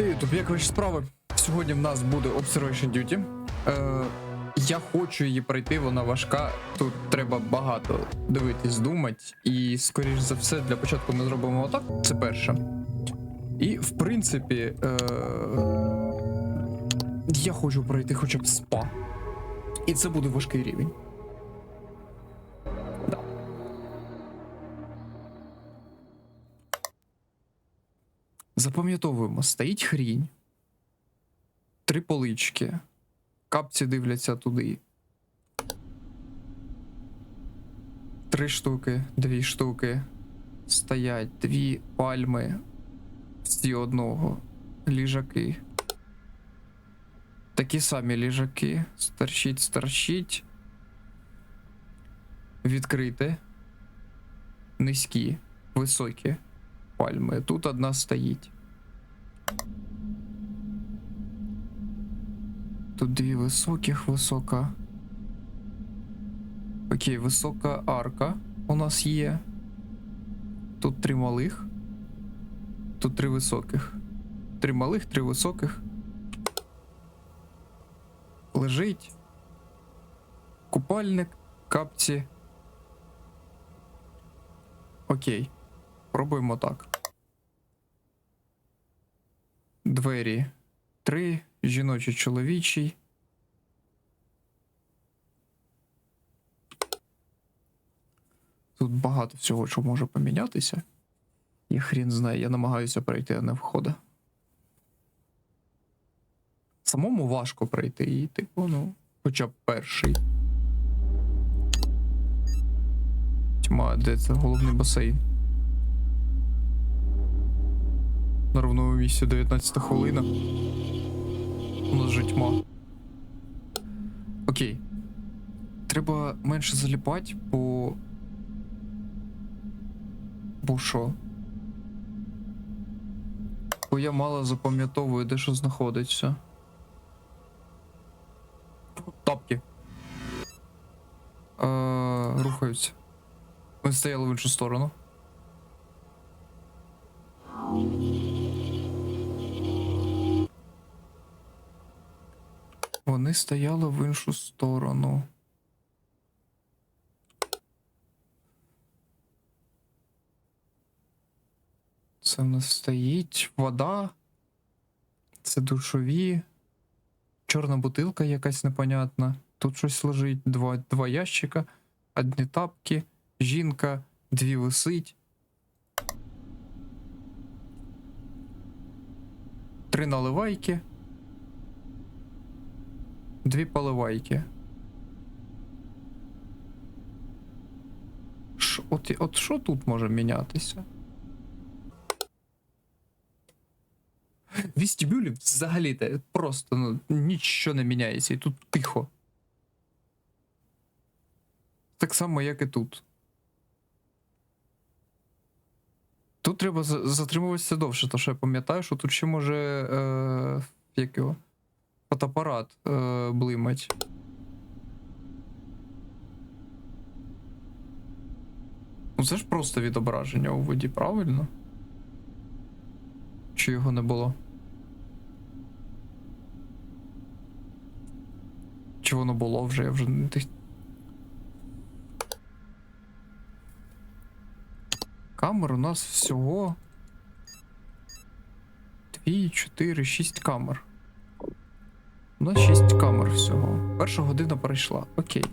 Ей, тобі як ваші справи? Сьогодні в нас буде Observation Duty. Е, я хочу її пройти, вона важка. Тут треба багато дивитись, думати. І, скоріш за все, для початку ми зробимо отак. Це перше. І, в принципі, е, я хочу пройти хоча б спа. І це буде важкий рівень. Запам'ятовуємо, стоїть хрінь. Три полички. Капці дивляться туди. Три штуки, дві штуки. Стоять дві пальми. Всі одного. Ліжаки. Такі самі ліжаки. Старчить, старчить. Відкрите. Низькі, високі пальми. Тут одна стоїть. Тут дві високих, висока. Окей, висока арка у нас є. Тут три малих. Тут три високих. Три малих, три високих. Лежить. Купальник, капці. Окей. Пробуємо так. Двері. Три. Жіночий, чоловічий. Тут багато всього, що може помінятися. І хрін знає, я намагаюся пройти, а не входа. Самому важко пройти і, типу, ну, хоча б перший. Тьма, де це головний басейн? На ровному місці 19 хвилина. У нас же тьма. Окей. Треба менше заліпати, бо. Бо що? Бо я мало запам'ятовую, де що знаходиться. Тапки. Е, рухаються. Ми стояли в іншу сторону. Вони стояли в іншу сторону. Це в нас стоїть вода. Це душові. Чорна бутилка якась непонятна. Тут щось лежить. Два, два ящика, одні тапки, жінка, дві висить. Три наливайки. Дві поливайки. Ш, от, от що тут може мінятися? В вестибюлі взагалі те просто ну, нічого не міняється, і тут тихо. Так само, як і тут. Тут треба затримуватися довше, тому що я пам'ятаю, що тут ще може. Е, як його? Фотоапарат е, блимать. Ну це ж просто відображення у воді, правильно? Чи його не було? Чи воно було вже? Я вже не Камер у нас всього. Дві, чотири, шість камер. У нас 6 камер всього. Перша година пройшла. Окей.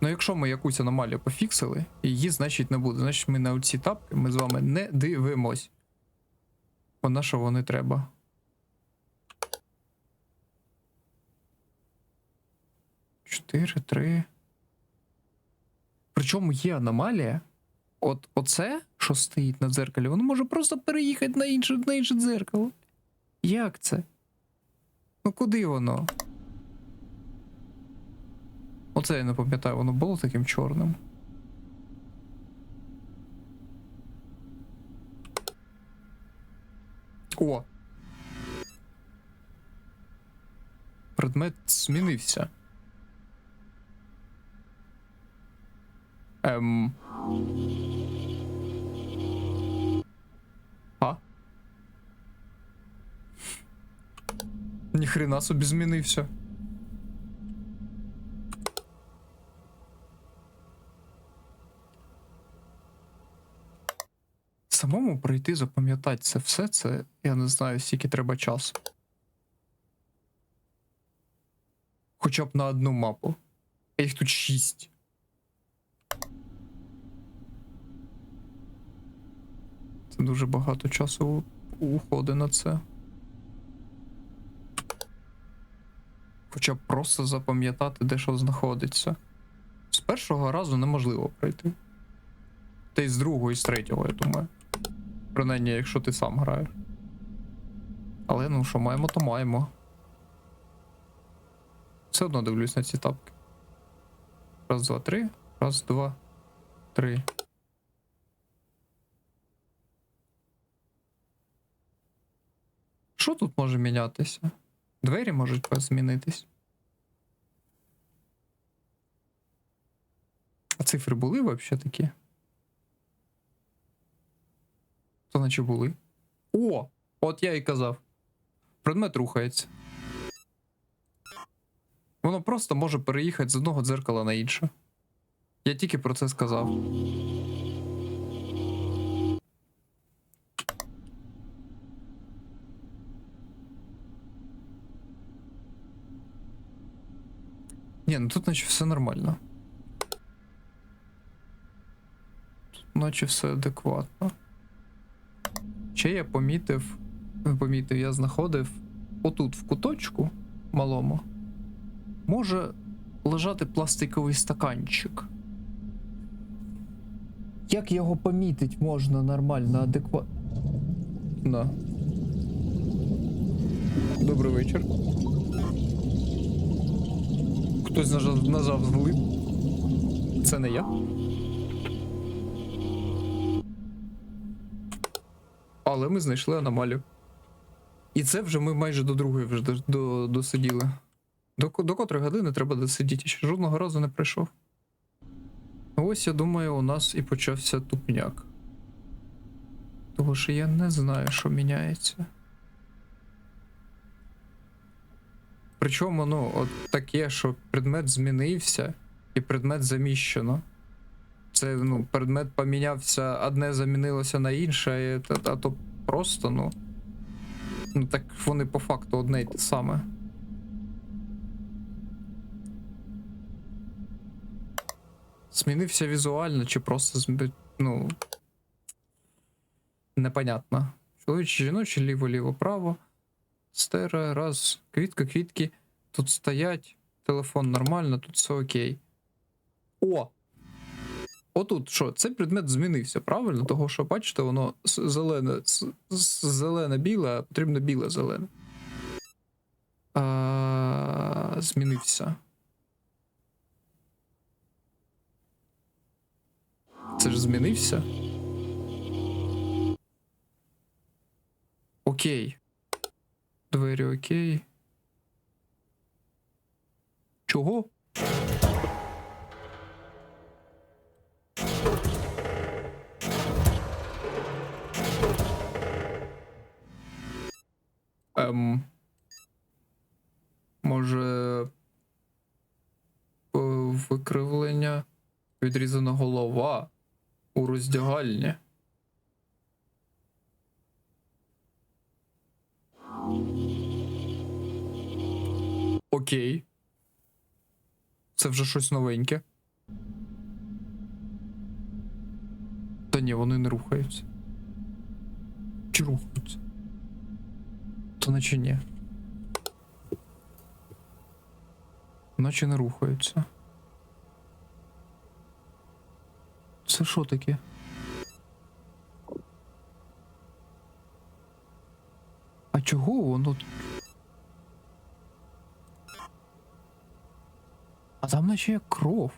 Ну, якщо ми якусь аномалію пофіксили, її, значить, не буде. Значить, ми на оці тапки ми з вами не дивимось. Бо на що вони треба? Чотири, три. Причому є аномалія. От оце, що стоїть на дзеркалі, воно може просто переїхати на інше, на інше дзеркало. Як це? Ну куди воно? Оце я не пам'ятаю, воно було таким чорним. О! Предмет змінився. Ем. А? Ніхрена собі змінився. Самому пройти, запам'ятати це все, це я не знаю, скільки треба часу. Хоча б на одну мапу. А їх тут шість. Це дуже багато часу у- уходить на це. Хоча б просто запам'ятати, де що знаходиться. З першого разу неможливо пройти. Та й з другого, і з третього, я думаю. Принаймні, якщо ти сам граєш. Але ну, що маємо, то маємо. Все одно дивлюсь на ці тапки. Раз, два, три. Раз, два, три. Що тут може мінятися? Двері можуть змінитись. А цифри були взагалі такі? То наче були. О! От я і казав. Предмет рухається. Воно просто може переїхати з одного дзеркала на інше. Я тільки про це сказав. Ні, ну тут наче все нормально. Тут наче все адекватно. Ще я помітив, помітив, я знаходив отут в куточку малому може лежати пластиковий стаканчик. Як його помітить можна нормально, адекватно? Добрий вечір. Хтось нажав, нажав злив. Це не я. Але ми знайшли аномалію. І це вже ми майже до другої вже до, до, досиділи. До, до котрої години треба досидіти, ще жодного разу не прийшов. Ось я думаю, у нас і почався тупняк. Того що я не знаю, що міняється. Причому, ну, от таке, що предмет змінився і предмет заміщено. Це, ну, предмет помінявся, одне замінилося на інше, а, а то просто, ну. Ну так вони по факту одне й те саме. Змінився візуально чи просто зм... ну. Непонятно. Чоловічі, жіночі, ліво, ліво, право. Стере, раз, квітка, квітки. Тут стоять. Телефон нормально, тут все окей. О! Отут що? Цей предмет змінився, правильно? Того, що бачите, воно зелене, с- зелене-біле, а потрібно біле-зелене. А, змінився. Це ж змінився. Окей. Двері окей. Чого? Ем. Може. е, Викривлення. Відрізана голова у роздягальні. Окей. Це вже щось новеньке. Та ні, вони не рухаються. Чи рухаються? То наче ні. Наче не рухаються. Це що таке? А чого воно? А там наче як кров.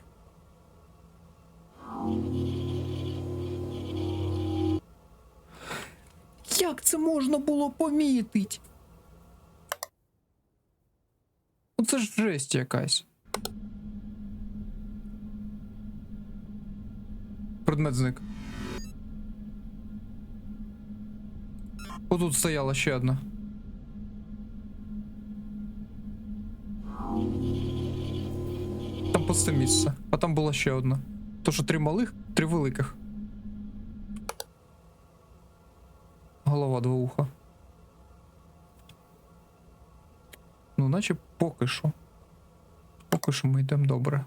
Як це можна було помітить? Ну це ж жесть якась. Предмет зник. Отут стояла ще одна. Пусте місце, а там була ще одна. То що три малих, три великих. Голова два уха. Ну, наче поки що. Поки що ми йдемо добре.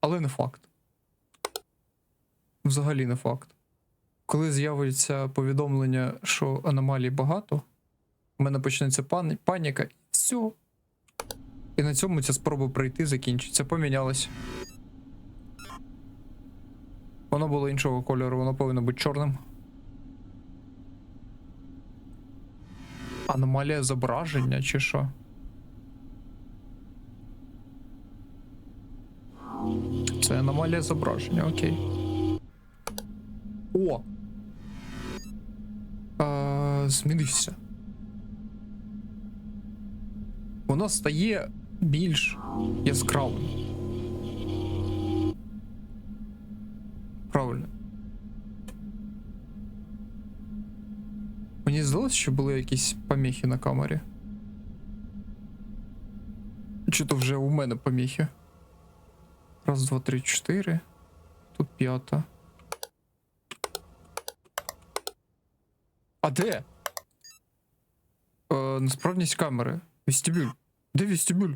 Але не факт. Взагалі не факт. Коли з'явиться повідомлення, що аномалій багато, у мене почнеться пані- паніка, все. На цьому ця спроба пройти закінчиться. Помінялось. Воно було іншого кольору, воно повинно бути чорним. Аномалія зображення чи що? Це аномалія зображення, окей. О! А, змінився. Воно стає більш яскравим. Правильно. Мені здалося, що були якісь поміхи на камері. Чи то вже у мене поміхи? Раз, два, три, чотири. Тут п'ята. А де? Е, несправність камери. Вестибюль. Де вестибюль?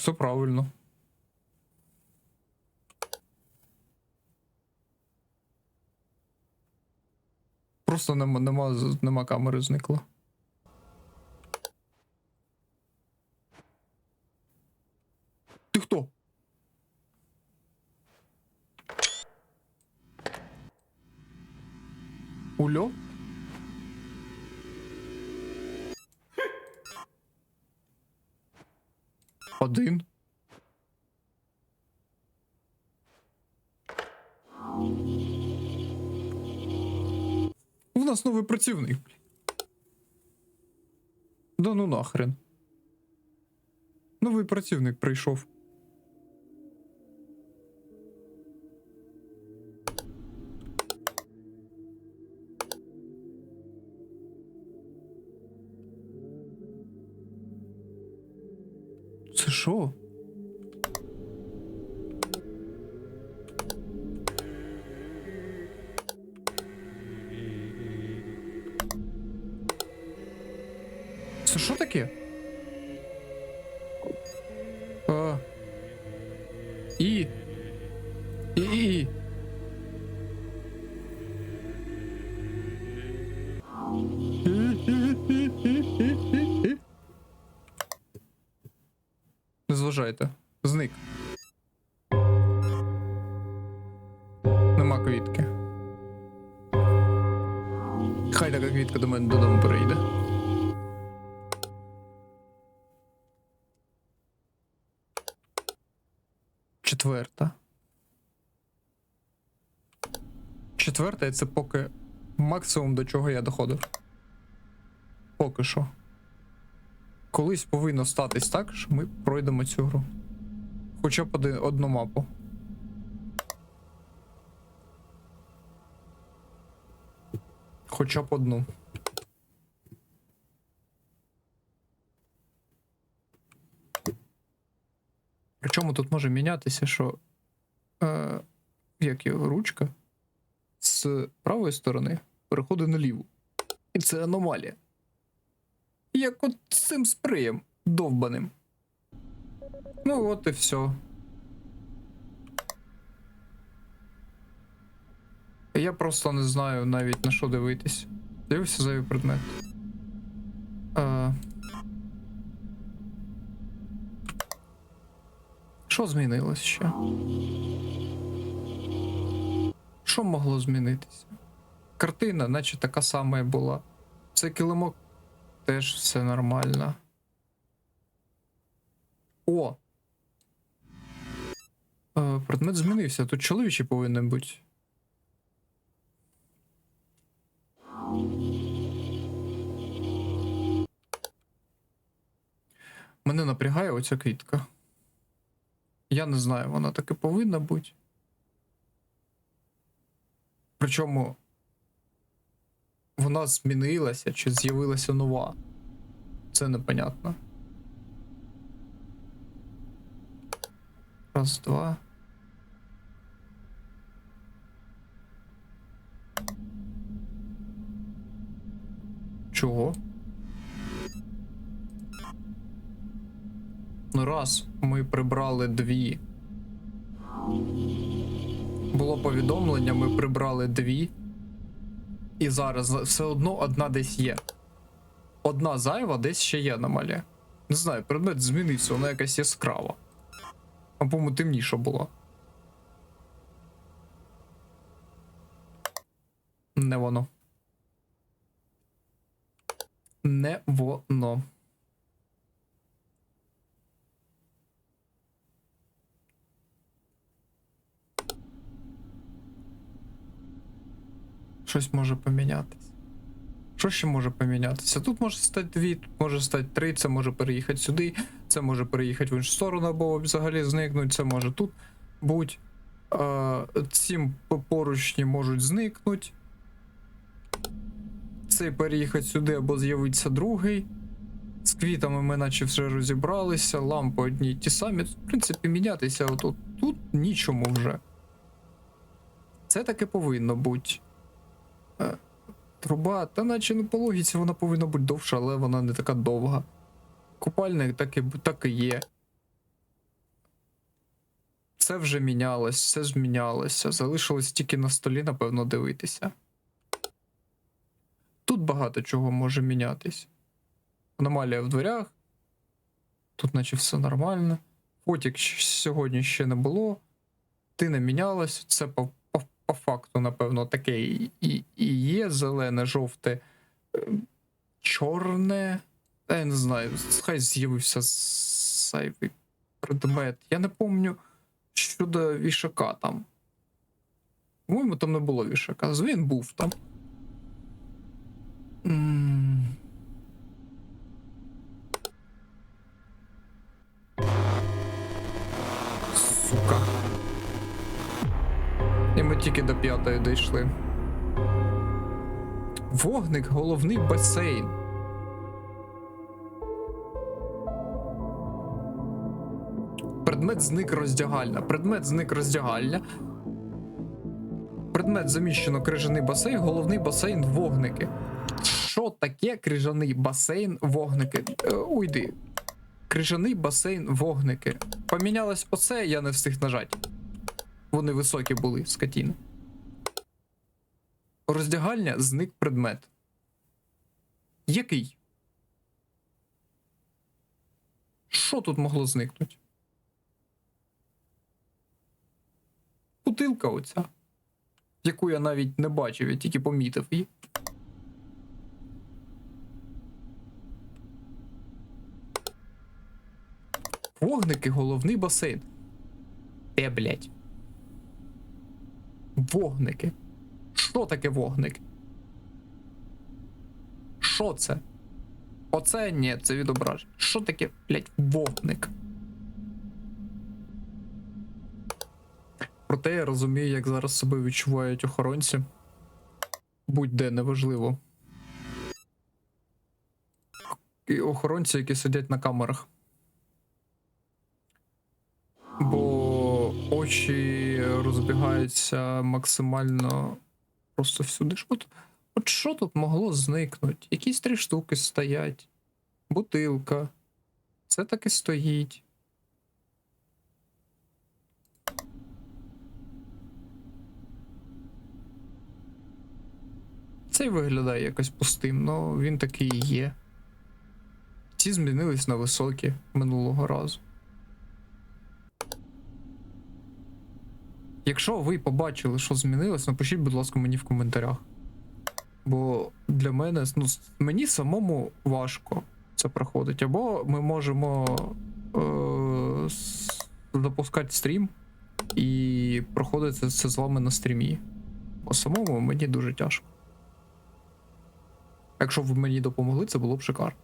Все правильно. Просто нема, нема, нема камери зникла. Ти хто? Ульо? Один. У нас новий працівник. Да ну нахрен. Новий працівник прийшов. Що? Це що таке? А. І. І. І. Не. Зник. Нема квітки. Хай така квітка до мене додому перейде. Четверта. Четверта це поки максимум до чого я доходив. Поки що. Колись повинно статись так, що ми пройдемо цю гру. Хоча б один, одну мапу. Хоча б одну. Причому тут може мінятися, що. Е, як його ручка з правої сторони переходить на ліву. І це аномалія. Як от з цим спреєм довбаним. Ну от і все. Я просто не знаю навіть на що дивитись. Дивився зайвий предмет. А... Що змінилось ще? Що могло змінитися? Картина, наче така сама була. Це килимок теж все нормально. О! Е, предмет змінився. Тут чоловічий повинен бути. Мене напрягає оця квітка. Я не знаю, вона таки повинна бути. Причому вона змінилася чи з'явилася нова. Це непонятно. Раз, два. Чого? Ну, раз ми прибрали дві. Було повідомлення, ми прибрали дві. І зараз все одно одна десь є. Одна зайва десь ще є аномалія. Не знаю, предмет змінився, вона якась яскрава. А по-моєму темніша була. Не воно. Не воно. Щось може помінятися. Що ще може помінятися? Тут може стати дві, тут може стати три, це може переїхати сюди, це може переїхати в іншу сторону, або взагалі зникнути, це може тут. Е, ці поручні можуть зникнути. Цей переїхати сюди або з'явиться другий. З квітами ми наче вже розібралися, лампи одні ті самі. Тут, в принципі, мінятися отут. Тут нічому вже. Це таки повинно бути. Труба, та наче ну по логіці вона повинна бути довша, але вона не така довга. Купальник так і, так і є. Це вже мінялось, все змінялося. Залишилось тільки на столі, напевно, дивитися. Тут багато чого може мінятись. Аномалія в дверях. Тут, наче все нормально. Потік сьогодні ще не було. Ти не мінялась. Це по, факту, напевно, таке і, і, є. Зелене, жовте, е, чорне. Я не знаю, хай з'явився зайвий предмет. Я не помню щодо вішака там. По-моєму, там не було вішака. Він був там. Тільки до п'ятої дійшли. Вогник, головний басейн. Предмет зник роздягальня. Предмет зник роздягальня. Предмет заміщено крижаний басейн, головний басейн вогники. Що таке крижаний басейн вогники? Е, уйди. Крижаний басейн вогники. Помінялось оце, я не встиг нажати. Вони високі були, скотіни. Роздягальня зник предмет. Який? Що тут могло зникнути? Бутилка оця, яку я навіть не бачив, я тільки помітив її. Вогники головний басейн. Де, блядь? Вогники. Що таке вогник? Що це? Оце ні, це відображення. Що таке, блядь, вогник? Проте я розумію, як зараз себе відчувають охоронці. Будь-де неважливо. І охоронці, які сидять на камерах. Бо очі розбігаються максимально просто всюди. Що? От що тут могло зникнути? Якісь три штуки стоять. Бутилка. Це таки стоїть. Цей виглядає якось пустим, але він такий є. Ці змінились на високі минулого разу. Якщо ви побачили, що змінилось, напишіть, будь ласка, мені в коментарях. Бо для мене, ну, мені самому важко це проходить. Або ми можемо е- запускати стрім і проходити це з вами на стрімі. Бо самому мені дуже тяжко. Якщо б мені допомогли, це було б шикарно.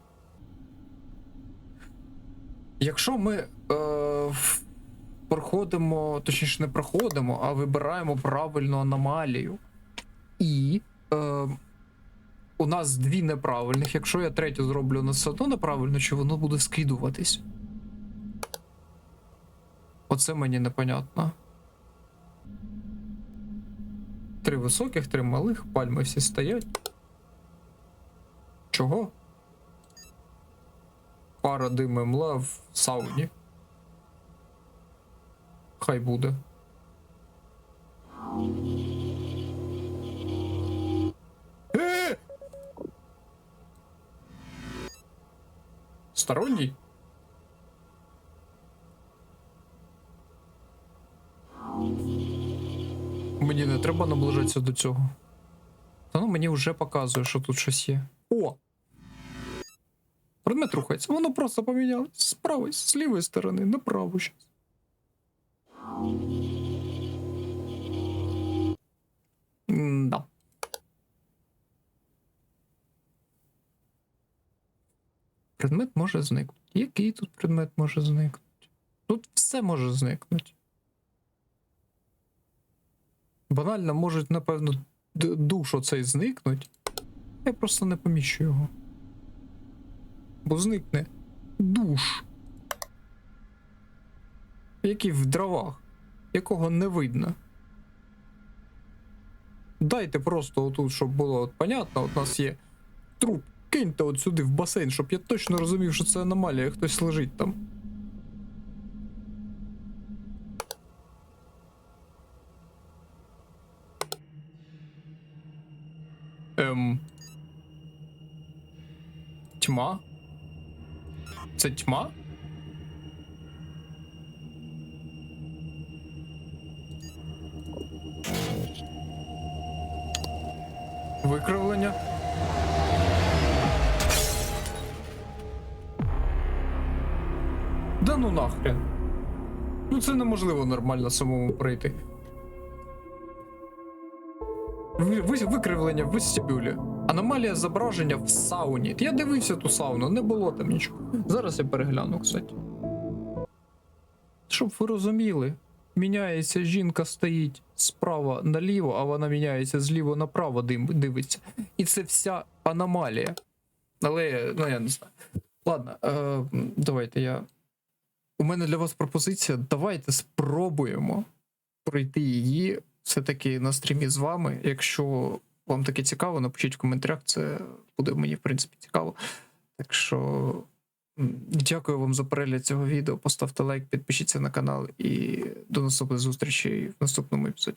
якщо ми е, проходимо, точніше, не проходимо, а вибираємо правильну аномалію, і е, у нас дві неправильних, якщо я третю зроблю на одно неправильно, чи воно буде скидуватись? Оце мені непонятно. Три високих, три малих, пальми всі стоять. Чого? Пара дим і мла в сауні. Хай буде. Е! Сторонній? Мені не треба наближатися до цього. Та ну мені вже показує, що тут щось є. О! Предмет рухається. Воно просто помінялось з правої, з лівої сторони, на праву Да. Предмет може зникнути. Який тут предмет може зникнути? Тут все може зникнути. Банально може, напевно, душ оцей зникнуть. Я просто не поміщу його. Бо зникне душ. Який в дровах, якого не видно. Дайте просто отут, щоб було от понятно, от у нас є труп. Киньте от сюди в басейн, щоб я точно розумів, що це аномалія, хтось лежить там. Ем. Тьма? Це тьма? Викривлення? Да ну нахрен. Ну це неможливо нормально самому пройти. Ви- ви- Викривлення в вестибюлі. Аномалія зображення в сауні. Я дивився ту сауну, не було там нічого. Зараз я перегляну, кстати. Щоб ви розуміли, міняється жінка стоїть справа наліво, а вона міняється зліво направо, дивиться. І це вся аномалія. Але, ну я не знаю. Ладно, е, давайте я. У мене для вас пропозиція. Давайте спробуємо пройти її все-таки на стрімі з вами. Якщо вам таке цікаво, напишіть в коментарях, це буде мені, в принципі, цікаво. Так що дякую вам за перегляд цього відео. Поставте лайк, підпишіться на канал і до наступних зустрічей в наступному епізоді.